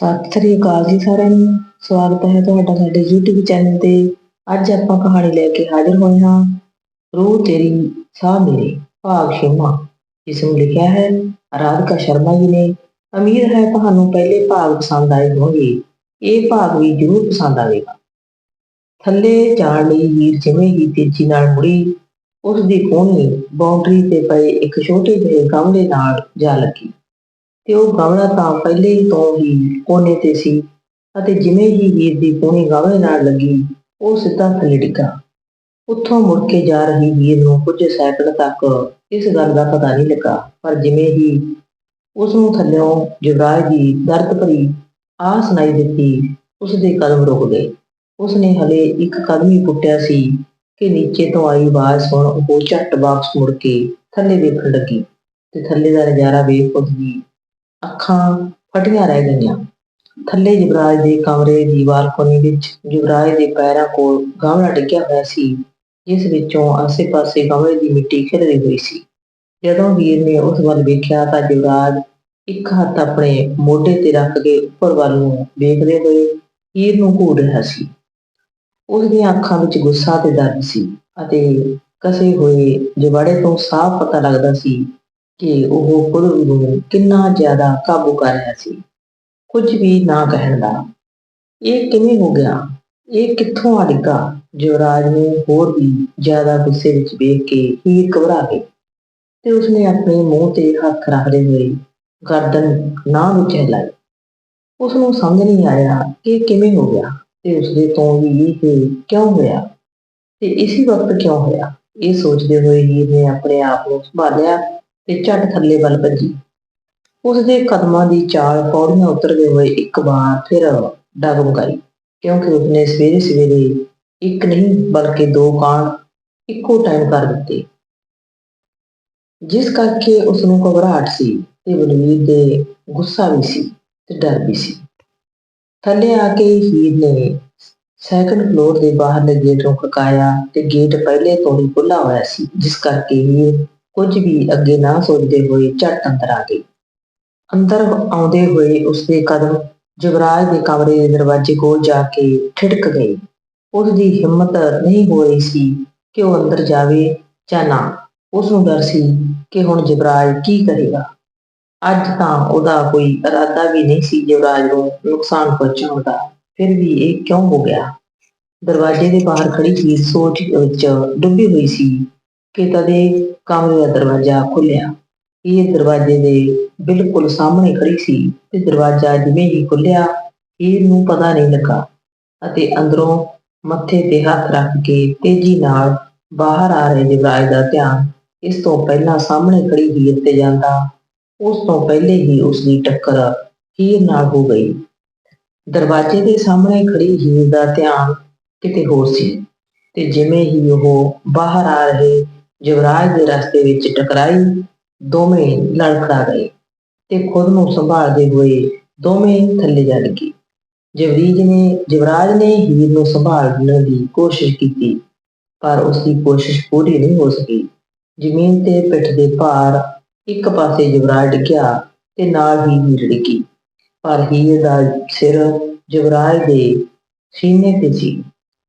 ਸਤਿ ਸ੍ਰੀ ਅਕਾਲ ਜੀ ਸਾਰਿਆਂ ਨੂੰ। ਸਵਾਗਤ ਹੈ ਤੁਹਾਡਾ ਸਾਡੇ YouTube ਚੈਨਲ ਤੇ। ਅੱਜ ਆਪਾਂ ਕਹਾਣੀ ਲੈ ਕੇ ਹਾਜ਼ਰ ਹੋਏ ਹਾਂ। ਰੂਹ ਤੇਰੀ ਸਾਹ ਮੇਰੇ ਭਾਗ ਛੇਵਾਂ। ਇਸ ਨੂੰ ਲਿਖਿਆ ਹੈ, ਰਾਧਿਕਾ ਸ਼ਰਮਾ ਜੀ ਨੇ। ਅਮੀਰ ਹੈ ਤੁਹਾਨੂੰ ਪਹਿਲੇ ਭਾਗ ਪਸੰਦ ਆਏ ਹੋਣਗੇ। ਇਹ ਭਾਗ ਵੀ ਜ਼ਰੂਰ ਪਸੰਦ ਆਵੇਗਾ। ਥੱਲੇ ਜਾਣ ਲਈ ਹੀਰ ਜਿਵੇਂ ਹੀ ਤੇਜ਼ੀ ਨਾਲ ਮੁੜੀ ਉਸ ਦੀ ਕੋਹਣੀ ਬਾਉਂਡਰੀ ਤੇ ਪਏ ਇੱਕ ਛੋਟੇ ਜਿਹੇ ਗਮਲੇ ਨਾਲ ਜਾ ਲੱਗੀ। ਤੇ ਉਹ ਗਮਲਾ ਤਾਂ ਪਹਿਲੇ ਤੋਂ ਹੀ ਕੋਨੇ ਤੇ ਸੀ ਅਤੇ ਜਿਵੇਂ ਹੀ ਹੀਰ ਦੀ ਕੋਣੀ ਗਮਲੇ ਨਾਲ ਲੱਗੀ, ਉਹ ਸਿੱਧਾ ਥੱਲੇ ਡਿੱਗਾ ਉੱਥੋਂ ਮੁੜ ਕੇ ਜਾ ਰਹੀ ਹੀਰ ਨੂੰ ਕੁਝ ਸੈਕਿੰਡ ਤੱਕ ਇਸ ਗੱਲ ਦਾ ਪਤਾ ਨਹੀਂ ਲੱਗਾ, ਪਰ ਜਿਵੇਂ ਹੀ ਉਸ ਨੂੰ ਥੱਲਿਓਂ ਜੁਗਰਾਜ ਦੀ ਦਰਦ ਭਰੀ ਆਹ ਸੁਣਾਈ ਦਿੱਤੀ ਉਸ ਦੇ ਕਦਮ ਰੁਕ ਗਏ। ਉਸ ਨੇ ਹਲੇ ਇੱਕ ਕਦਮ ਹੀ ਪੁੱਟਿਆ ਸੀ ਕਿ ਨੀਚੇ ਤੋਂ ਆਈ ਆਵਾਜ਼ ਸੁਣ ਉਹ ਝੱਟ ਵਾਪਸ ਮੁੜ ਕੇ ਥੱਲੇ ਵੇਖਣ ਲੱਗੀ ਤੇ ਥੱਲੇ ਦਾ ਨਜ਼ਾਰਾ ਵੇਖ ਉਹਦੀ ਅੱਖਾਂ ਫਟੀਆਂ ਰਹਿ ਗਈਆਂ। ਥੱਲੇ ਯੁਵਰਾਜ ਦੇ ਕਮਰੇ ਦੀ ਬਾਲਕੋਨੀ ਵਿੱਚ ਯੁਵਰਾਜ ਦੇ ਪੈਰਾਂ ਕੋਲ ਗਮਲਾ ਡਿੱਗਿਆ ਹੋਇਆ ਸੀ, ਜਿਸ ਵਿੱਚੋਂ ਆਸੇ-ਪਾਸੇ ਗਮਲੇ ਦੀ ਮਿੱਟੀ ਖਿਲਰੀ ਹੋਈ ਸੀ। ਜਦੋਂ ਵੀਰ ਨੇ ਉਸ ਵੱਲ ਵੇਖਿਆ ਤਾਂ ਯੁਵਰਾਜ ਇੱਕ ਹੱਥ ਆਪਣੇ ਮੋਢੇ ਤੇ ਰੱਖ ਕੇ ਉੱਪਰ ਵੱਲ ਨੂੰ ਵੇਖਦੇ ਹੋਏ ਹੀਰ ਨੂੰ ਘੂਰ ਰਿਹਾ ਸੀ। ਉਸ ਦੀਆਂ ਅੱਖਾਂ ਵਿੱਚ ਗੁੱਸਾ ਤੇ ਦਰਦ ਸੀ ਅਤੇ ਕਸੇ ਹੋਏ ਜਵਾੜੇ ਤੋਂ ਸਾਫ਼ ਪਤਾ ਲੱਗਦਾ ਸੀ ਕਿ ਉਹ ਖੁਦ ਨੂੰ ਕਿੰਨਾ ਜ਼ਿਆਦਾ ਕਾਬੂ ਕਰ ਰਿਹਾ ਸੀ। ਕੁਝ ਵੀ ਨਾ ਕਹਿਣ ਦਾ। ਇਹ ਕਿਵੇਂ ਹੋ ਗਿਆ? ਇਹ ਕਿੱਥੋਂ ਆ ਡਿੱਗਾ? ਯੁਵਰਾਜ ਨੂੰ ਹੋਰ ਵੀ ਜ਼ਿਆਦਾ ਗੁੱਸੇ ਵਿੱਚ ਵੇਖ ਕੇ ਹੀਰ ਘਬਰਾ ਗਈ ਤੇ ਉਸਨੇ ਆਪਣੇ ਮੂੰਹ ਤੇ ਹੱਥ ਰੱਖਦੇ ਹੋਏ ਗਰਦਨ ਨਾ ਵਿੱਚ ਹਿਲਾਈ ਉਸ ਨੂੰ ਸਮਝ ਨਹੀਂ ਆਇਆ ਕਿ ਕਿਵੇਂ ਹੋ ਗਿਆ ਤੇ ਉਸਦੇ ਤੋਂ ਵੀ ਇਹ ਕਿਉਂ ਹੋਇਆ ਤੇ ਇਸੇ ਵਕਤ ਕਿਉਂ ਹੋਇਆ? ਇਹ ਸੋਚਦੇ ਹੋਏ ਹੀਰ ਨੇ ਆਪਣੇ ਆਪ ਨੂੰ ਸੰਭਾਲਿਆ ਤੇ ਝੱਟ ਥੱਲੇ ਵੱਲ ਭੱਜੀ ਉਸ ਦੇ ਕਦਮਾਂ ਦੀ ਚਾਲ ਪੌੜੀਆਂ ਉਤਰਦੇ ਹੋਏ ਇੱਕ ਵਾਰ ਫਿਰ ਡਗਮਗਾਈ, ਕਿਉਂਕਿ ਉਸਨੇ ਸਵੇਰੇ ਸਵੇਰੇ ਇੱਕ ਨਹੀਂ, ਬਲਕਿ ਦੋ ਕਾਂਡ ਇੱਕੋ ਟਾਈਮ ਕਰ ਦਿੱਤੇ। ਜਿਸ ਕਰਕੇ ਉਸ ਨੂੰ ਘਬਰਾਹਟ ਸੀ ਤੇ ਬਲਵੀਰ ਦੇ ਗੁੱਸਾ ਵੀ ਸੀ ਤੇ ਡਰ ਵੀ ਸੀ। ਥੱਲੇ ਆ ਕੇ ਹੀਰ ਨੇ ਸੈਕੰਡ ਫਲੋਰ ਦੇ ਬਾਹਰਲੇ ਗੇਟ ਨੂੰ ਖੜਕਾਇਆ ਤੇ ਗੇਟ ਪਹਿਲੇ ਤੋਂ ਹੀ ਖੁੱਲਾ ਹੋਇਆ ਸੀ, ਜਿਸ ਕਰਕੇ ਹੀਰ ਕੁਝ ਵੀ ਅੱਗੇ ਨਾ ਸੋਚਦੇ ਹੋਏ ਝਟ ਅੰਦਰ ਆ ਗਈ ਅੰਦਰ ਆਉਂਦੇ ਹੋਏ ਉਸਦੇ ਕਦਮ ਜੁਵਰਾਜ ਦੇ ਕਮਰੇ ਦੇ ਦਰਵਾਜ਼ੇ ਕੋਲ ਜਾ ਕੇ ਠਿੜਕ ਗਏ। ਉਸਦੀ ਹਿੰਮਤ ਨਹੀਂ ਹੋ ਰਹੀ ਸੀ ਕਿ ਉਹ ਅੰਦਰ ਜਾਵੇ ਜਾਂ ਨਾ। ਉਸ ਨੂੰ ਡਰ ਸੀ ਕਿ ਹੁਣ ਜੁਵਰਾਜ ਕੀ ਕਰੇਗਾ। ਅੱਜ ਤਾਂ ਉਹਦਾ ਕੋਈ ਇਰਾਦਾ ਵੀ ਨਹੀਂ ਸੀ ਜੁਵਰਾਜ ਨੂੰ ਨੁਕਸਾਨ ਪਹੁੰਚਾਉਣ ਦਾ। ਫਿਰ ਵੀ ਇਹ ਕਿਉਂ ਹੋ ਗਿਆ? ਦਰਵਾਜ਼ੇ ਦੇ ਬਾਹਰ ਖੜੀ ਸੀ ਸੋਚ ਵਿੱਚ ਡੁੱਬੀ ਹੋਈ ਸੀ। ਕਿ ਤਦੇ ਕਮਰੇ ਦਾ ਦਰਵਾਜ਼ਾ ਖੁੱਲਿਆ ਇਹ ਦਰਵਾਜ਼ੇ ਦੇ ਬਿਲਕੁਲ ਸਾਹਮਣੇ ਖੜੀ ਸੀ ਤੇ ਦਰਵਾਜ਼ਾ ਜਿਵੇਂ ਹੀ ਖੁੱਲਿਆ ਹੀਰ ਨੂੰ ਪਤਾ ਨਹੀਂ ਲੱਗਾ ਅਤੇ ਅੰਦਰੋਂ ਮੱਥੇ ਤੇ ਹੱਥ ਰੱਖ ਕੇ ਤੇਜ਼ੀ ਨਾਲ ਬਾਹਰ ਆ ਰਹੇ ਯੁਵਰਾਜ ਦਾ ਧਿਆਨ ਇਸ ਤੋਂ ਪਹਿਲਾਂ ਸਾਹਮਣੇ ਖੜੀ ਹੀਰ ਤੇ ਜਾਂਦਾ, ਉਸ ਤੋਂ ਪਹਿਲੇ ਹੀ ਉਸ ਦੀ ਟੱਕਰ ਹੀਰ ਨਾਲ ਹੋ ਗਈ। ਦਰਵਾਜ਼ੇ ਦੇ ਸਾਹਮਣੇ ਖੜੀ ਹੀਰ ਦਾ ਧਿਆਨ ਕਿਤੇ ਹੋਰ ਸੀ ਤੇ ਜਿਵੇਂ ਹੀ ਉਹ ਬਾਹਰ ਆ ਰਹੇ ਯੁਵਰਾਜ ਦੇ ਰਸਤੇ ਵਿੱਚ ਟਕਰਾਈ, ਦੋਵੇਂ ਲੜਖੜਾ ਗਏ ਤੇ ਖੁਦ ਨੂੰ ਸੰਭਾਲਦੇ ਹੋਏ ਦੋਵੇਂ ਥੱਲੇ ਜਾ ਡਿੱਗੇ ਜਵਰੀਜ ਨੇ, ਯੁਵਰਾਜ ਨੇ ਹੀਰ ਨੂੰ ਸੰਭਾਲਣ ਦੀ ਕੋਸ਼ਿਸ਼ ਕੀਤੀ, ਪਰ ਉਸ ਦੀ ਕੋਸ਼ਿਸ਼ ਪੂਰੀ ਨਹੀਂ ਹੋ ਸਕੀ। ਜ਼ਮੀਨ ਤੇ ਪਿੱਠ ਦੇ ਭਾਰ ਇੱਕ ਪਾਸੇ ਯੁਵਰਾਜ ਡਿੱਗਿਆ ਤੇ ਨਾਲ ਹੀ ਹੀਰ ਡਿੱਗੀ। ਪਰ ਹੀਰ ਦਾ ਸਿਰ ਯੁਵਰਾਜ ਦੇ ਸੀਨੇ ਤੇ ਸੀ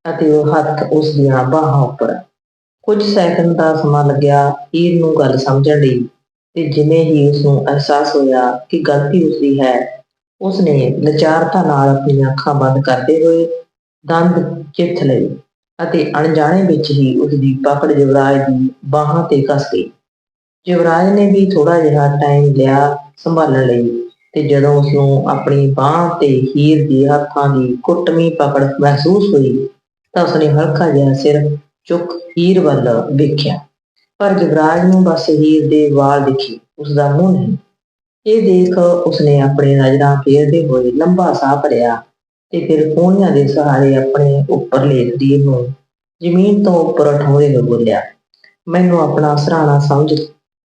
ਅਤੇ ਉਹ ਹੱਥ ਉਸ ਦੀਆਂ ਬਾਹਾਂ ਉੱਪਰ ਕੁਝ ਸੈਕਿੰਡ ਦਾ ਸਮਾਂ ਲੱਗਿਆ, ਹੀਰ ਨੂੰ ਗੱਲ ਸਮਝਣ ਲਈ ਤੇ ਜਿਵੇਂ ਹੀ ਉਸ ਨੂੰ ਅਹਿਸਾਸ ਹੋਇਆ ਕਿ ਗਲਤੀ ਉਸ ਦੀ ਹੈ ਉਸ ਨੇ ਲਚਾਰਤਾ ਨਾਲ ਆਪਣੀਆਂ ਅੱਖਾਂ ਬੰਦ ਕਰਦੇ ਹੋਏ ਦੰਦ ਚਿੱਥ ਲਏ ਅਤੇ ਅਣਜਾਣੇ ਵਿੱਚ ਹੀ ਉਸ ਦੀ ਪਕੜ ਯੁਵਰਾਜ ਦੀ ਬਾਹਾਂ ਤੇ ਕੱਸ ਗਈ। ਯੁਵਰਾਜ ਨੇ ਵੀ ਥੋੜਾ ਜਿਹਾ ਟਾਈਮ ਲਿਆ ਸੰਭਾਲਣ ਲਈ ਤੇ ਜਦੋਂ ਉਸ ਨੂੰ ਆਪਣੀ ਬਾਹ ਤੇ ਹੀਰ ਦੇ ਹੱਥਾਂ ਦੀ ਕੁੱਟਵੀਂ ਪਕੜ ਮਹਿਸੂਸ ਹੋਈ ਤਾਂ ਉਸਨੇ ਹਲਕਾ ਜਿਹਾ ਸਿਰ ਚੁੱਕ ਹੀਰ ਵੱਲ ਵੇਖਿਆ। ਪਰ ਜਗਰਾਜ ਨੂੰ ਬਸ ਹੀਰ ਦੇ ਵਾਲ ਦਿਖੇ ਉਸ ਦਾ ਮੂੰਹ ਨਹੀਂ। ਇਹ ਦੇਖ ਉਸਨੇ ਆਪਣੇ ਨਜ਼ਰਾਂ ਫੇਰਦੇ ਹੋਏ ਲੰਬਾ ਸਾਹ ਭਰਿਆ ਤੇ ਫਿਰ ਕੋਹਣੀਆਂ ਦੇ ਸਹਾਰੇ ਆਪਣੇ ਉੱਪਰ ਸਰੀਰ ਨੂੰ ਜ਼ਮੀਨ ਤੋਂ ਉੱਪਰ ਉਠਾਉਂਦੇ ਹੋਏ ਬੋਲਿਆ, ਮੈਨੂੰ ਆਪਣਾ ਸਰਾਣਾ ਸਮਝ,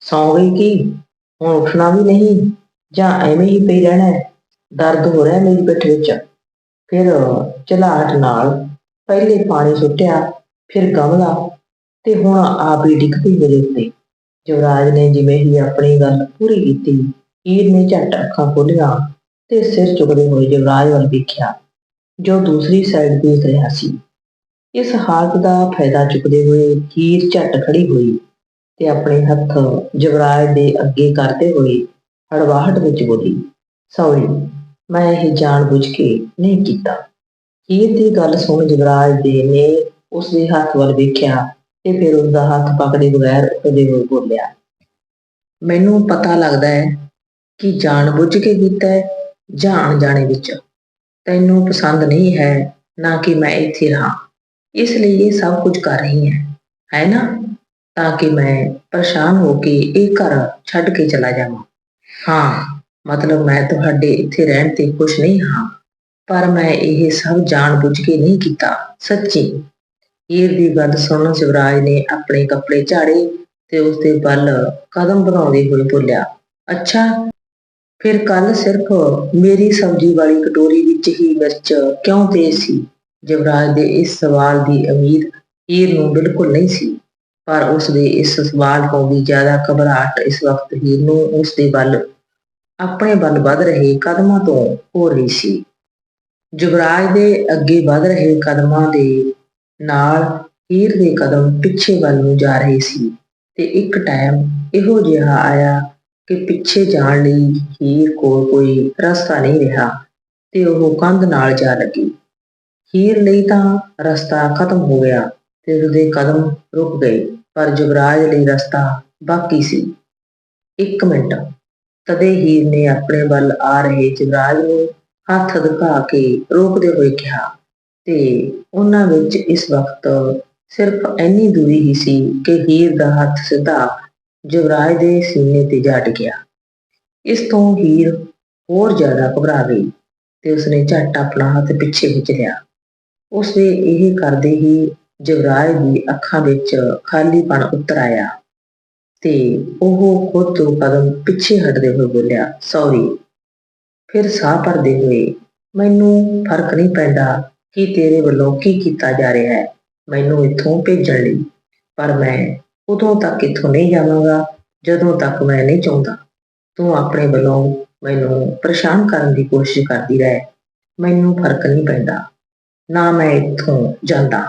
ਸੌਂ ਗਈ ਕਿ? ਹੁਣ ਉੱਠਣਾ ਵੀ ਨਹੀਂ? ਜਾਂ ਐਵੇਂ ਹੀ ਪਈ ਰਹਿਣਾ ਹੈ? ਦਰਦ ਹੋ ਰਿਹਾ ਮੇਰੀ ਪਿੱਠ ਵਿੱਚ? ਫਿਰ ਝਲਾਟ ਨਾਲ ਪਹਿਲੇ ਪਾਣੀ ਸੁੱਟਿਆ ਫਿਰ ਗਮਲਾ ਤੇ ਹੁਣ ਆਪ ਹੀ ਡਿੱਗ ਪਈ ਮੇਰੇ ਉੱਤੇ। ਯੁਵਰਾਜ ਨੇ ਜਿਵੇਂ ਹੀ ਆਪਣੀ ਗੱਲ ਪੂਰੀ ਕੀਤੀ, ਹੀਰ ਨੇ ਝੱਟ ਅੱਖਾਂ ਖੋਲੀਆਂ ਤੇ ਸਿਰ ਚੁੱਕਦੇ ਹੋਏ ਯੁਵਰਾਜ ਵੱਲ ਵੇਖਿਆ, ਜੋ ਦੂਸਰੀ ਸਾਈਡ ਦੇਖ ਰਿਹਾ ਸੀ। ਇਸ ਹਾਲਤ ਦਾ ਫਾਇਦਾ ਚੁੱਕਦੇ ਹੋਏ ਹੀਰ ਝੱਟ ਖੜੀ ਹੋਈ ਤੇ ਆਪਣੇ ਹੱਥ ਯੁਵਰਾਜ ਦੇ ਅੱਗੇ ਕਰਦੇ ਹੋਏ ਹੜਵਾਹਟ ਵਿੱਚ ਬੋਲੀ, ਸੌਰੀ, ਮੈਂ ਇਹ ਜਾਣ ਜਾਣਬੁੱਝ ਕੇ ਨਹੀਂ ਕੀਤਾ। ਹੀਰ ਦੀ ਗੱਲ ਸੁਣ ਯੁਵਰਾਜ ਦੇ ਨੇ ਉਸ ਦੇ ਹੱਥ ਵੱਲ ਵੇਖਿਆ ਤੇ ਫਿਰ ਉਸ ਦਾ ਹੱਥ ਪਕੜੇ ਬਗੈਰ ਉਹਦੇ ਕੋਲ ਬੋਲਿਆ, ਮੈਨੂੰ ਪਤਾ ਲੱਗਦਾ ਹੈ ਕਿ ਜਾਣਬੁੱਝ ਕੇ ਕੀਤਾ ਹੈ ਜਾਂ ਅਣਜਾਣੇ ਵਿੱਚ। ਤੈਨੂੰ ਪਸੰਦ ਨਹੀਂ ਹੈ ਨਾ ਕਿ ਮੈਂ ਇੱਥੇ ਰਹਾਂ। ਇਸ ਲਈ ਇਹ ਸਭ ਕੁਝ ਕਰ ਰਹੀ ਹੈ ਹੈ ਨਾ? ਤਾਂ ਕਿ ਮੈਂ ਪਰੇਸ਼ਾਨ ਹੋ ਕੇ ਇਹ ਘਰ ਛੱਡ ਕੇ ਚਲਾ ਜਾਵਾਂ। ਹਾਂ, ਮਤਲਬ ਮੈਂ ਤੁਹਾਡੇ ਇੱਥੇ ਰਹਿਣ ਤੇ ਖੁਸ਼ ਨਹੀਂ ਹਾਂ, ਪਰ ਮੈਂ ਇਹ ਸਭ ਜਾਣ ਬੁੱਝ ਕੇ ਨਹੀਂ ਕੀਤਾ, ਸੱਚੀ। ਹੀਰ ਦੀ ਗੱਲ ਸੁਣ ਯੁਵਰਾਜ ਨੇ ਆਪਣੇ ਕੱਪੜੇ ਝਾੜੇ ਤੇ ਉਸ ਦੇ ਵੱਲ ਕਦਮ ਬਣਾਉਂਦੇ ਹੋਏ ਬੋਲਿਆ, ਅੱਛਾ, ਫਿਰ ਕੱਲ ਸਿਰਫ ਮੇਰੀ ਸਬਜ਼ੀ ਵਾਲੀ ਕਟੋਰੀ ਵਿੱਚ ਹੀ ਮਿਰਚ ਕਿਉਂ ਤੇਜ਼ ਸੀ? ਯੁਵਰਾਜ ਦੇ ਇਸ ਸਵਾਲ ਦੀ ਉਮੀਦ ਹੀਰ ਨੂੰ ਬਿਲਕੁਲ ਨਹੀਂ ਸੀ, ਪਰ ਉਸ ਦੇ ਇਸ ਸਵਾਲ ਤੋਂ ਵੀ ਜ਼ਿਆਦਾ ਘਬਰਾਹਟ ਇਸ ਵਕਤ ਹੀਰ ਨੂੰ ਉਸ ਦੇ ਵੱਲ, ਆਪਣੇ ਵੱਲ ਵੱਧ ਰਹੇ ਕਦਮਾਂ ਤੋਂ ਹੋ ਰਹੀ ਸੀ। ਯੁਵਰਾਜ ਦੇ ਅੱਗੇ ਵੱਧ ਰਹੇ ਕਦਮਾਂ ਦੇ ਨਾਲ ਹੀਰ ਦੇ ਕਦਮ ਪਿੱਛੇ ਵੱਲ ਨੂੰ ਜਾ ਰਹੇ ਸੀ ਤੇ ਇੱਕ ਟਾਈਮ ਇਹੋ ਜਿਹਾ ਆਇਆ ਕਿ ਪਿੱਛੇ ਜਾਣ ਲਈ ਹੀਰ ਕੋਲ ਕੋਈ ਰਸਤਾ ਨਹੀਂ ਰਿਹਾ ਤੇ ਉਹ ਕੰਧ ਨਾਲ ਜਾ ਲੱਗੀ। ਹੀਰ ਲਈ ਤਾਂ ਰਸਤਾ ਖਤਮ ਹੋ ਗਿਆ ਤੇ ਉਹਦੇ ਕਦਮ ਰੁਕ ਗਏ, ਪਰ ਯੁਵਰਾਜ ਲਈ ਰਸਤਾ ਬਾਕੀ ਸੀ। ਇੱਕ ਮਿੰਟ, ਤਦੇ ਹੀਰ ਨੇ ਆਪਣੇ ਵੱਲ ਆ ਰਹੇ ਯੁਵਰਾਜ ਨੂੰ ਹੱਥ ਦਿਖਾ ਕੇ ਰੋਕਦੇ ਹੋਏ ਕਿਹਾ ਤੇ ਉਹਨਾਂ ਵਿੱਚ ਇਸ ਵਕਤ ਸਿਰਫ ਇੰਨੀ ਦੂਰੀ ਹੀ ਸੀ ਕਿ ਹੀਰ ਦਾ ਹੱਥ ਸਿੱਧਾ ਯੁਵਰਾਜ ਦੇ ਸੀਨੇ ਤੇ ਜਾ ਗਿਆ। ਇਸ ਤੋਂ ਹੀਰ ਹੋਰ ਜ਼ਿਆਦਾ ਘਬਰਾ ਗਈ ਤੇ ਉਸਨੇ ਝੱਟ ਆਪਣਾ ਹੱਥ ਪਿੱਛੇ ਖਿੱਚ ਲਿਆ। ਉਸਦੇ ਇਹ ਕਰਦੇ ਹੀ ਯੁਵਰਾਜ ਦੀ ਅੱਖਾਂ ਵਿੱਚ ਖਾਲੀਪਣ ਉਤਰ ਆਇਆ ਤੇ ਉਹ ਖੁਦ ਤੋਂ ਕਦਮ ਪਿੱਛੇ ਹਟਦੇ ਹੋਏ ਬੋਲਿਆ, ਸੌਰੀ। ਫਿਰ ਸਾਹ ਭਰਦੇ ਹੋਏ ਮੈਨੂੰ ਫ਼ਰਕ ਨਹੀਂ ਪੈਂਦਾ ਕਿ ਤੇਰੇ ਵੱਲੋਂ ਕੀ ਕੀਤਾ ਜਾ ਰਿਹਾ ਹੈ? ਮੈਨੂੰ ਇੱਥੋਂ ਭੇਜਣ ਲਈ। ਪਰ ਮੈਂ ਉਦੋਂ ਤੱਕ ਇੱਥੋਂ ਨਹੀਂ ਜਾਵਾਂਗਾ, ਜਦੋਂ ਤੱਕ ਮੈਂ ਨਹੀਂ ਚਾਹੁੰਦਾ। ਤੂੰ ਆਪਣੇ ਵੱਲੋਂ ਮੈਨੂੰ ਪਰੇਸ਼ਾਨ ਕਰਨ ਦੀ ਕੋਸ਼ਿਸ਼ ਕਰਦੀ ਰਹੇ। ਮੈਨੂੰ ਫ਼ਰਕ ਨਹੀਂ ਪੈਂਦਾ। ਨਾ ਮੈਂ ਇੱਥੋਂ ਜਾਂਦਾ।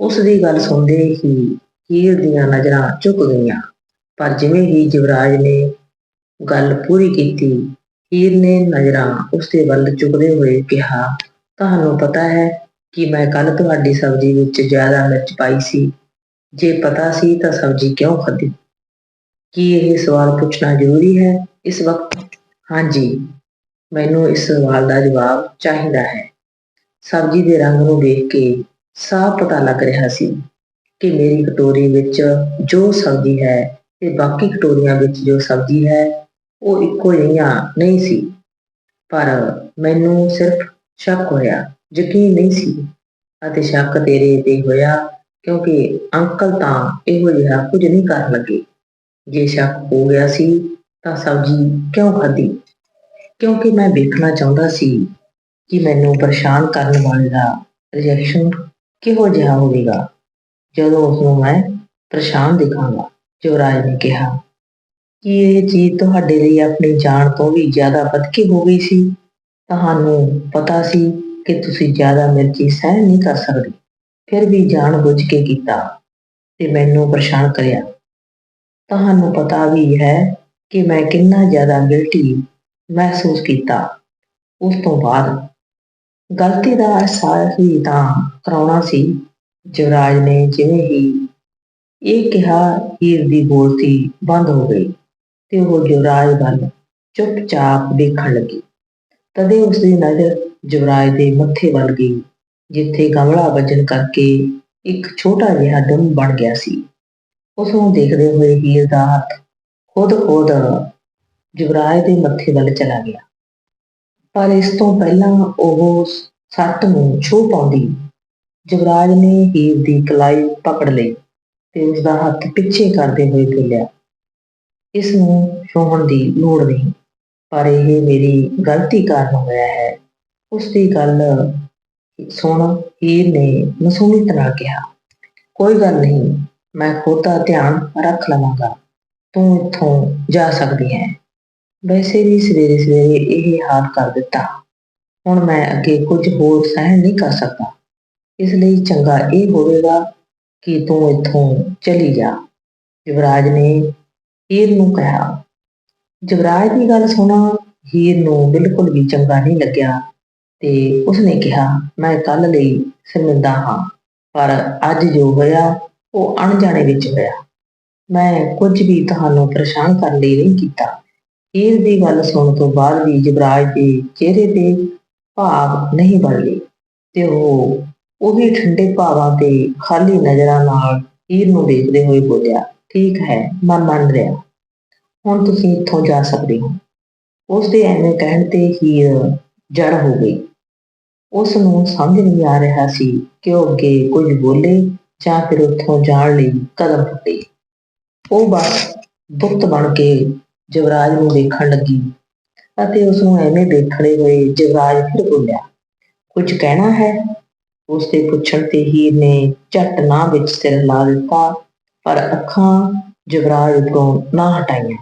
ਉਸ ਦੀ ਗੱਲ ਸੁਣਦੇ ਹੀ ਹੀਰ ਦੀਆਂ ਨਜ਼ਰਾਂ ਝੁਕ ਗਈਆਂ। ਪਰ ਜਿਵੇਂ ਹੀ ਯੁਵਰਾਜ ਨੇ ਗੱਲ ਪੂਰੀ ਕੀਤੀ, ਹੀਰ ਨੇ ਨਜ਼ਰਾਂ ਉਸ ਦੇ ਵੱਲ ਚੁੱਕਦੇ ਹੋਏ ਕਿਹਾ ਤੁਹਾਨੂੰ ਪਤਾ ਹੈ ਕਿ ਮੈਂ ਕੱਲ ਤੁਹਾਡੀ ਸਬਜ਼ੀ ਵਿੱਚ ਜ਼ਿਆਦਾ ਮਿਰਚ ਪਾਈ ਸੀ। ਜੇ ਪਤਾ ਸੀ ਤਾਂ ਸਬਜ਼ੀ ਕਿਉਂ ਖਾਧੀ? ਕੀ ਇਹ ਸਵਾਲ ਪੁੱਛਣਾ ਜ਼ਰੂਰੀ ਹੈ ਇਸ ਵਕਤ? ਹਾਂਜੀ, ਮੈਨੂੰ ਇਸ ਸਵਾਲ ਦਾ ਜਵਾਬ ਚਾਹੀਦਾ ਹੈ। ਸਬਜ਼ੀ ਦੇ ਰੰਗ ਨੂੰ ਵੇਖ ਕੇ ਸਾਫ਼ ਪਤਾ ਲੱਗ ਰਿਹਾ ਸੀ ਕਿ ਮੇਰੀ ਕਟੋਰੀ ਵਿੱਚ ਜੋ ਸਬਜ਼ੀ ਹੈ ਤੇ ਬਾਕੀ ਕਟੋਰੀਆਂ ਵਿੱਚ ਜੋ ਸਬਜ਼ੀ ਹੈ, ਉਹ ਇੱਕੋ ਜਿਹੀਆਂ ਨਹੀਂ ਸੀ। ਪਰ ਮੈਨੂੰ ਸਿਰਫ ਸ਼ੱਕ ਹੋਇਆ, ਯਕੀਨ ਨਹੀਂ ਸੀ ਅਤੇ ਸ਼ੱਕ ਤੇਰੇ ਤੇ ਹੋਇਆ ਕਿਉਂਕਿ ਅੰਕਲ ਤਾਂ ਇਹੋ ਜਿਹਾ ਕੁਝ ਨਹੀਂ ਕਰਨ ਲੱਗੇ। ਜੇ ਸ਼ੱਕ ਹੋ ਗਿਆ ਸੀ ਤਾਂ ਸਬਜ਼ੀ ਕਿਉਂ ਖਾਧੀ ਕਿਉਂਕਿ ਮੈਂ ਵੇਖਣਾ ਚਾਹੁੰਦਾ ਸੀ ਕਿ ਮੈਨੂੰ ਪਰੇਸ਼ਾਨ ਕਰਨ ਵਾਲੇ ਦਾ ਰਿਐਕਸ਼ਨ ਕਿਹੋ ਜਿਹਾ ਹੋਵੇਗਾ। ਜਦੋਂ ਉਸ ਨੂੰ ਮੈਂ ਪਰੇਸ਼ਾਨ ਦਿਖਾਂਗਾ ਯੁਵਰਾਜ ਨੇ ਕਿਹਾ, ਕਿ ਇਹ ਚੀਜ਼ ਤੁਹਾਡੇ ਲਈ ਆਪਣੀ ਜਾਨ ਤੋਂ ਵੀ ਜ਼ਿਆਦਾ ਵਧਕੇ ਹੋ ਗਈ ਸੀ? ਤੁਹਾਨੂੰ ਪਤਾ ਸੀ ਕਿ ਤੁਸੀਂ ਜ਼ਿਆਦਾ ਮਿਰਚੀ ਸਹਿਣ ਨਹੀਂ ਕਰ ਸਕਦੇ। ਫਿਰ ਵੀ ਜਾਣ ਬੁੱਝ ਕੇ ਕੀਤਾ ਤੇ ਮੈਨੂੰ ਪਰੇਸ਼ਾਨ ਕਰਿਆ। ਤੁਹਾਨੂੰ ਪਤਾ ਵੀ ਹੈ ਕਿ ਮੈਂ ਕਿੰਨਾ ਜ਼ਿਆਦਾ ਗਿਲਟੀ ਮਹਿਸੂਸ ਕੀਤਾ। ਉਸ ਤੋਂ ਬਾਅਦ ਗਲਤੀ ਦਾ ਅਹਿਸਾਸ ਹੀ ਤਾਂ ਕਰਾਉਣਾ ਸੀ। ਯੁਵਰਾਜ ਨੇ ਜਿਵੇਂ ਹੀ ਇਹ ਕਿਹਾ, ਹੀਰ ਦੀ ਬੋਲਤੀ ਬੰਦ ਹੋ ਗਈ ਤੇ ਉਹ ਯੁਵਰਾਜ ਵੱਲ ਚੁੱਪਚਾਪ ਦੇਖਣ ਲੱਗੀ। ਤਦੇ ਉਸ ਦੀ ਨਜ਼ਰ ਯੁਵਰਾਜ ਦੇ ਮੱਥੇ ਵੱਲ ਗਈ, ਜਿੱਥੇ ਗਮਲਾ ਵੱਜਣ ਕਰਕੇ ਇੱਕ ਛੋਟਾ ਜਿਹਾ ਡੰਮ ਬਣ ਗਿਆ ਸੀ। ਉਸ ਨੂੰ ਦੇਖਦੇ ਹੋਏ ਹੀਰ ਦਾ ਹੱਥ ਖੁਦ ਖੁਦ ਯੁਵਰਾਜ ਦੇ ਮੱਥੇ ਵੱਲ ਚਲਾ ਗਿਆ। ਪਰ ਇਸ ਤੋਂ ਪਹਿਲਾਂ ਉਹ ਸੱਟ ਨੂੰ ਛੂਹ ਪਾਉਂਦੀ, ਯੁਵਰਾਜ ਨੇ ਹੀਰ ਦੀ ਕਲਾਈ ਪਕੜ ਲਈ ਤੇ ਉਸ ਦਾ ਹੱਥ ਪਿੱਛੇ ਕਰਦੇ ਹੋਏ ਬੋਲਿਆ, ਇਸ ਨੂੰ ਛੂਹਣ ਦੀ ਲੋੜ ਨਹੀਂ। ਪਰ ਇਹ ਮੇਰੀ ਗਲਤੀ ਕਾਰਨ ਹੋਇਆ ਹੈ। ਉਸ ਦੀ ਗੱਲ ਸੁਣ ਹੀਰ ਨੇ ਮਾਸੂਮੀਅਤ ਨਾਲ ਕਿਹਾ, ਕੋਈ ਗੱਲ ਨਹੀਂ, ਮੈਂ ਖੁਦ ਦਾ ਧਿਆਨ ਰੱਖ ਲਵਾਂਗਾ। ਤੂੰ ਇੱਥੋਂ ਜਾ ਸਕਦੀ ਹੈ। ਵੈਸੇ ਵੀ ਸਵੇਰੇ ਸਵੇਰੇ ਇਹ ਹਾਲ ਕਰ ਦਿੱਤਾ। ਹੁਣ ਮੈਂ ਅੱਗੇ ਕੁਝ ਹੋਰ ਸਹਿਣ ਨਹੀਂ ਕਰ ਸਕਦਾ। ਇਸ ਲਈ ਚੰਗਾ ਇਹ ਹੋਵੇਗਾ ਕਿ ਤੂੰ ਇੱਥੋਂ ਚਲੀ ਜਾ। ਯੁਵਰਾਜ ਨੇ ਹੀਰ ਨੂੰ ਕਿਹਾ ਯੁਵਰਾਜ ਦੀ ਗੱਲ ਸੁਣਾ, ਹੀਰ ਨੂੰ ਬਿਲਕੁਲ ਵੀ ਚੰਗਾ ਨਹੀਂ ਲੱਗਿਆ ਤੇ ਉਸਨੇ ਕਿਹਾ, ਮੈਂ ਕੱਲ ਲਈ ਸ਼ਰਮਿੰਦਾ ਹਾਂ, ਪਰ ਅੱਜ ਜੋ ਹੋਇਆ, ਉਹ ਅਣਜਾਣੇ ਵਿੱਚ ਹੋਇਆ। ਮੈਂ ਕੁਝ ਵੀ ਤੁਹਾਨੂੰ ਪਰੇਸ਼ਾਨ ਕਰਨ ਲਈ ਨਹੀਂ ਕੀਤਾ। ਹੀਰ ਦੀ ਗੱਲ ਸੁਣਨ ਤੋਂ ਬਾਅਦ ਵੀ ਯੁਵਰਾਜ ਦੇ ਚਿਹਰੇ ਤੇ ਭਾਵ ਨਹੀਂ ਬਣ ਗਏ ਤੇ ਉਹ ਉਹੀ ਠੰਡੇ ਭਾਵਾਂ ਤੇ ਖਾਲੀ ਨਜ਼ਰਾਂ ਨਾਲ ਹੀਰ ਨੂੰ ਦੇਖਦੇ ਹੋਏ ਬੋਲਿਆ, ਠੀਕ ਹੈ, ਮੈਂ ਮੰਨ ਰਿਹਾ। ਹੁਣ ਤੁਸੀਂ ਇੱਥੋਂ ਜਾ ਸਕਦੇ ਹੋ। ਉਸ ਦੇ ਐਵੇਂ ਕਹਿਣ ਤੇ ਹੀਰ ਜੜ ਹੋ ਗਈ। ਉਸ ਨੂੰ ਸਮਝ ਨਹੀਂ ਆ ਰਿਹਾ ਸੀ ਕਿ ਉਹ ਅੱਗੇ ਕੁਝ ਬੋਲੇ ਜਾਂ ਫਿਰ ਉੱਥੋਂ ਜਾਣ ਲਈ ਕਦਮ ਪੁੱਟੇ ਉਹ ਬਸ ਦੁੱਤ ਬਣ ਕੇ ਯੁਵਰਾਜ ਨੂੰ ਦੇਖਣ ਲੱਗੀ ਅਤੇ ਉਸ ਨੂੰ ਐਵੇਂ ਦੇਖਣੇ ਹੋਏ ਯੁਵਰਾਜ ਫਿਰ ਬੋਲਿਆ, ਕੁਝ ਕਹਿਣਾ ਹੈ? ਉਸ ਦੇ ਪੁੱਛਣ ਤੇ ਹੀਰ ਨੇ ਝੱਟ ਨਾ ਵਿੱਚ ਸਿਰ ਲਾ ਦਿੱਤਾ, ਪਰ ਅੱਖਾਂ ਯੁਵਰਾਜ ਤੋਂ ਨਾ ਹਟਾਈਆਂ।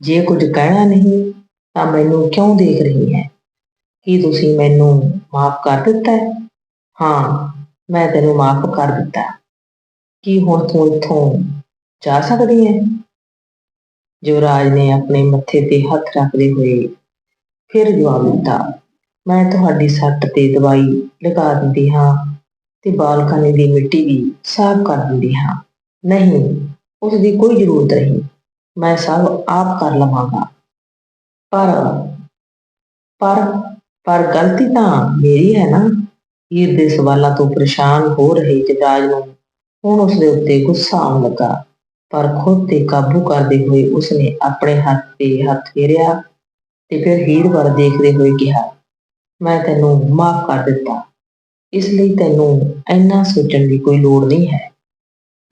ਜੇ ਕੁਝ ਕਹਿਣਾ ਨਹੀਂ, ਤਾਂ ਮੈਨੂੰ ਕਿਉਂ ਦੇਖ ਰਹੀ ਹੈ? ਕੀ ਤੁਸੀਂ ਮੈਨੂੰ ਮਾਫ ਕਰ ਦਿੱਤਾ ਹੈ? ਹਾਂ, ਮੈਂ ਤੈਨੂੰ ਮਾਫ ਕਰ ਦਿੱਤਾ ਕੀ ਹੁਣ ਤੂੰ ਇੱਥੋਂ ਜਾ ਸਕਦੀ ਹੈ? ਯੁਵਰਾਜ ਨੇ ਆਪਣੇ ਮੱਥੇ ਤੇ ਹੱਥ ਰੱਖਦੇ ਹੋਏ ਫਿਰ ਜਵਾਬ ਦਿੱਤਾ, ਮੈਂ ਤੁਹਾਡੀ ਸੱਟ ਤੇ ਦਵਾਈ ਲਗਾ ਦਿੰਦੀ ਹਾਂ ਤੇ ਬਾਲਕਨੀ ਦੀ ਮਿੱਟੀ ਵੀ ਸਾਫ਼ ਕਰ ਦਿੰਦੀ ਹਾਂ। ਨਹੀਂ, ਉਸ ਦੀ ਕੋਈ ਜ਼ਰੂਰਤ ਨਹੀਂ। ਮੈਂ ਸਭ ਆਪ ਕਰ ਲਵਾਂਗਾ। ਪਰ ਪਰ ਪਰ ਗਲਤੀ ਤਾਂ ਮੇਰੀ ਹੈ ਨਾ। ਹੀਰ ਦੇ ਸਵਾਲਾਂ ਤੋਂ ਪਰੇਸ਼ਾਨ ਹੋ ਰਹੇ ਜਜਾਜ ਨੂੰ ਹੁਣ ਉਸ ਦੇ ਉੱਤੇ ਗੁੱਸਾ ਆਉਣ ਲੱਗਾ। ਪਰ ਖੁਦ ਤੇ ਕਾਬੂ ਕਰਦੇ ਹੋਏ ਉਸਨੇ ਆਪਣੇ ਹੱਥ ਤੇ ਹੱਥ ਫੇਰਿਆ ਤੇ ਫਿਰ ਹੀਰ ਵੱਲ ਦੇਖਦੇ ਹੋਏ ਕਿਹਾ, ਮੈਂ ਤੈਨੂੰ ਮਾਫ ਕਰ ਦਿੱਤਾ। ਇਸ ਲਈ ਤੈਨੂੰ ਇੰਨਾ ਸੋਚਣ ਦੀ ਕੋਈ ਲੋੜ ਨਹੀਂ ਹੈ।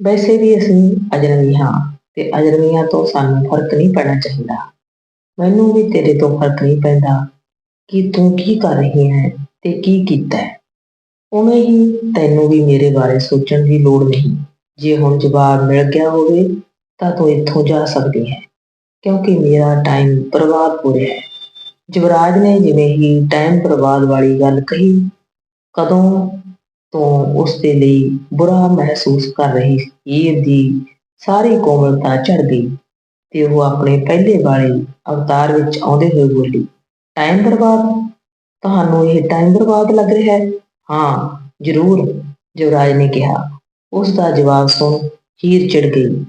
ਵੈਸੇ ਵੀ ਅਸੀਂ ਅਜਨਬੀ ਹਾਂ। ਤੇ ਅਜਨਬੀਆਂ ਤੋਂ ਸਾਨੂੰ ਫ਼ਰਕ ਨਹੀਂ ਪੈਣਾ ਚਾਹੀਦਾ। ਮੈਨੂੰ ਵੀ ਤੇਰੇ ਤੋਂ ਫ਼ਰਕ ਨਹੀਂ ਪੈਂਦਾ ਕਿ ਤੂੰ ਕੀ ਕਰ ਰਹੀ ਹੈ ਤੇ ਕੀ ਕੀਤਾ ਹੈ। ਉਵੇਂ ਹੀ ਤੈਨੂੰ ਵੀ ਮੇਰੇ ਬਾਰੇ ਸੋਚਣ ਦੀ ਲੋੜ ਨਹੀਂ। ਜੇ ਹੁਣ ਜਵਾਬ ਮਿਲ ਗਿਆ ਹੋਵੇ ਤਾਂ ਤੂੰ ਇੱਥੋਂ ਜਾ ਸਕਦੀ ਹੈ, ਕਿਉਂਕਿ ਮੇਰਾ ਟਾਈਮ ਬਰਬਾਦ ਹੋ ਰਿਹਾ ਹੈ। ਯੁਵਰਾਜ ਨੇ ਜਿਵੇਂ ਹੀ ਟਾਈਮ ਬਰਬਾਦ ਵਾਲੀ ਗੱਲ ਕਹੀ, ਕਦੋਂ ਤੋਂ ਉਸ ਦੇ ਲਈ ਬੁਰਾ ਮਹਿਸੂਸ ਕਰ ਰਹੀ ਹੀਰ ਦੀ ਸਾਰੀ ਕੋਮਲਤਾ ਝੜ ਗਈ ਤੇ ਉਹ ਆਪਣੇ ਪਹਿਲੇ ਵਾਲੇ ਅਵਤਾਰ ਵਿੱਚ ਆਉਂਦੇ ਹੋਏ ਬੋਲੀ, ਟਾਈਮ ਬਰਬਾਦ? ਤੁਹਾਨੂੰ ਇਹ ਟਾਈਮ ਬਰਬਾਦ ਲੱਗ ਰਿਹਾ ਹੈ? ਹਾਂ, ਜ਼ਰੂਰ, ਯੁਵਰਾਜ ਨੇ ਕਿਹਾ। ਉਸ ਦਾ ਜਵਾਬ ਸੁਣ ਹੀਰ ਚਿੜ ਗਈ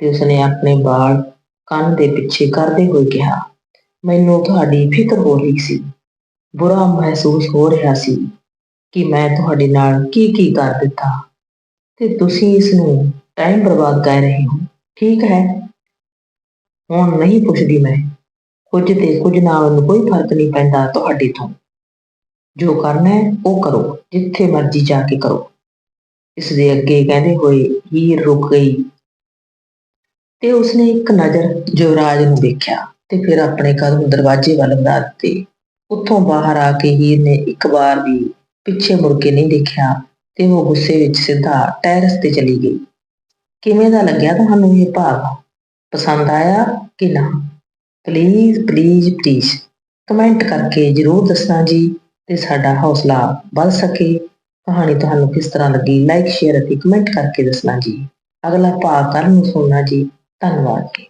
ਤੇ ਉਸਨੇ ਆਪਣੇ ਵਾਲ ਕੰਨ ਦੇ ਪਿੱਛੇ ਕਰਦੇ ਹੋਏ ਕਿਹਾ, ਮੈਨੂੰ ਤੁਹਾਡੀ ਫਿਕਰ ਹੋ ਰਹੀ ਸੀ, ਬੁਰਾ ਮਹਿਸੂਸ ਹੋ ਰਿਹਾ ਸੀ ਕਿ ਮੈਂ ਤੁਹਾਡੇ ਨਾਲ ਕੀ ਕੀ ਕਰ ਦਿੱਤਾ ਤੇ ਤੁਸੀਂ ਇਸ ਨੂੰ ਟਾਈਮ ਬਰਬਾਦ ਕਰ ਰਹੇ ਹੋ। ਠੀਕ ਹੈ? ਹੁਣ ਨਹੀਂ ਪੁੱਛਦੀ ਮੈਂ। ਕੁਝ ਤੇ ਕੁਝ ਨਾਲ ਮੈਨੂੰ ਕੋਈ ਫ਼ਰਕ ਨਹੀਂ ਪੈਂਦਾ ਤੁਹਾਡੇ ਤੋਂ। ਜੋ ਕਰਨਾ ਹੈ, ਉਹ ਕਰੋ। ਜਿੱਥੇ ਮਰਜ਼ੀ ਜਾ ਕੇ ਕਰੋ। ਇਸ ਦੇ ਅੱਗੇ ਕਹਿੰਦੇ ਹੋਏ ਹੀਰ ਰੁਕ ਗਈ। ਤੇ ਉਸਨੇ ਇੱਕ ਨਜ਼ਰ ਯੁਵਰਾਜ ਨੂੰ ਵੇਖਿਆ ਤੇ ਫਿਰ ਆਪਣੇ ਕਦਮ ਦਰਵਾਜ਼ੇ ਵੱਲ ਵਧਾ ਦਿੱਤੇ। ਉੱਥੋਂ ਬਾਹਰ ਆ ਕੇ ਹੀਰ ਨੇ ਇੱਕ ਵਾਰ ਵੀ ਪਿੱਛੇ ਮੁੜ ਕੇ ਨਹੀਂ ਦੇਖਿਆ ਤੇ ਉਹ ਗੁੱਸੇ ਵਿੱਚ ਸਿੱਧਾ ਟੈਰਸ ਤੇ ਚਲੀ ਗਈ। ਕਿਵੇਂ ਦਾ ਲੱਗਿਆ ਤੁਹਾਨੂੰ ਇਹ ਭਾਗ ਪਸੰਦ ਆਇਆ ਕਿ ਨਾ? ਪਲੀਜ਼ ਪਲੀਜ਼ ਪਲੀਜ਼ ਕਮੈਂਟ ਕਰਕੇ ਜਰੂਰ ਦੱਸਣਾ ਜੀ ਤੇ ਸਾਡਾ ਹੌਸਲਾ ਵੱਧ ਸਕੇ। ਕਹਾਣੀ ਤੁਹਾਨੂੰ ਕਿਸ ਤਰ੍ਹਾਂ ਲੱਗੀ? ਲਾਈਕ ਸ਼ੇਅਰ ਅਤੇ ਕਮੈਂਟ ਕਰਕੇ ਦੱਸਣਾ ਜੀ। ਅਗਲਾ ਭਾਗ ਕੱਲ੍ਹ ਨੂੰ ਸੁਣਨਾ ਜੀ। ਧੰਨਵਾਦ ਜੀ।